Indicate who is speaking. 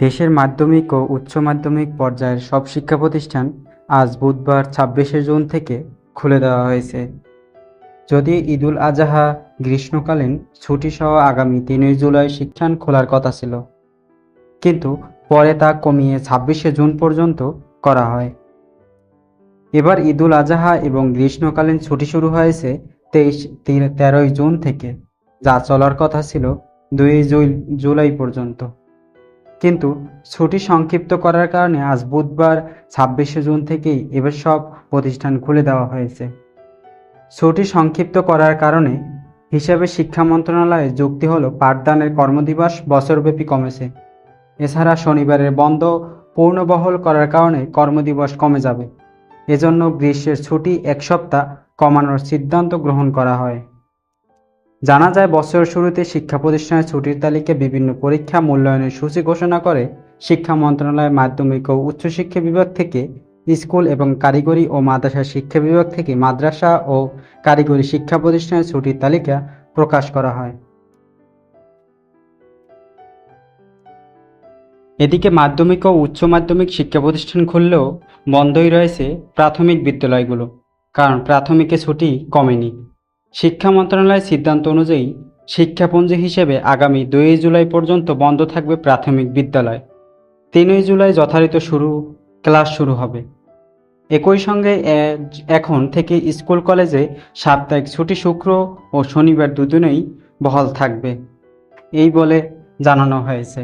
Speaker 1: দেশের মাধ্যমিক ও উচ্চ মাধ্যমিক পর্যায়ের সব শিক্ষা প্রতিষ্ঠান আজ বুধবার ছাব্বিশে জুন থেকে খুলে দেওয়া হয়েছে। যদি ঈদুল আজহা গ্রীষ্মকালীন ছুটিসহ আগামী তিনই জুলাই শিক্ষান খোলার কথা ছিল। কিন্তু পরে তা কমিয়ে ছাব্বিশে জুন পর্যন্ত করা হয়। এবার ঈদুল আজহা এবং গ্রীষ্মকালীন ছুটি শুরু হয়েছে তেইশ তেরোই জুন থেকে, যা চলার কথা ছিল দুই জুলাই পর্যন্ত। কিন্তু ছুটি সংক্ষিপ্ত করার কারণে আজ বুধবার, ছাব্বিশে জুন থেকেই এবার সব প্রতিষ্ঠান খুলে দেওয়া হয়েছে। ছুটি সংক্ষিপ্ত করার কারণে হিসাবে শিক্ষা মন্ত্রণালয়ে যুক্তি হলো পাঠদানের কর্মদিবস বছরব্যাপী কমেছে। এছাড়া শনিবারের বন্ধ পূর্ণবহল করার কারণে কর্মদিবস কমে যাবে। এজন্য গ্রীষ্মের ছুটি এক সপ্তাহ কমানোর সিদ্ধান্ত গ্রহণ করা হয়। জানা যায়, বছরের শুরুতে শিক্ষা প্রতিষ্ঠানের ছুটির তালিকা বিভিন্ন পরীক্ষা, মূল্যায়নের সূচি ঘোষণা করে শিক্ষা মন্ত্রণালয়ের মাধ্যমিক ও উচ্চশিক্ষা বিভাগ থেকে স্কুল এবং কারিগরি ও মাদ্রাসা শিক্ষা বিভাগ থেকে মাদ্রাসা ও কারিগরি শিক্ষা প্রতিষ্ঠানের ছুটির তালিকা প্রকাশ করা হয়। এদিকে মাধ্যমিক ও উচ্চ মাধ্যমিক শিক্ষা প্রতিষ্ঠান খুললেও বন্ধই রয়েছে প্রাথমিক বিদ্যালয়গুলো, কারণ প্রাথমিকে ছুটি কমেনি। শিক্ষা মন্ত্রণালয়ের সিদ্ধান্ত অনুযায়ী শিক্ষাপঞ্জি হিসেবে আগামী দুই জুলাই পর্যন্ত বন্ধ থাকবে প্রাথমিক বিদ্যালয়। তিনই জুলাই যথারীত শুরু, ক্লাস শুরু হবে। একই সঙ্গে এখন থেকে স্কুল কলেজে সাপ্তাহিক ছুটি শুক্র ও শনিবার দুদিনেই বহাল থাকবে। এই বলে জানানো হয়েছে।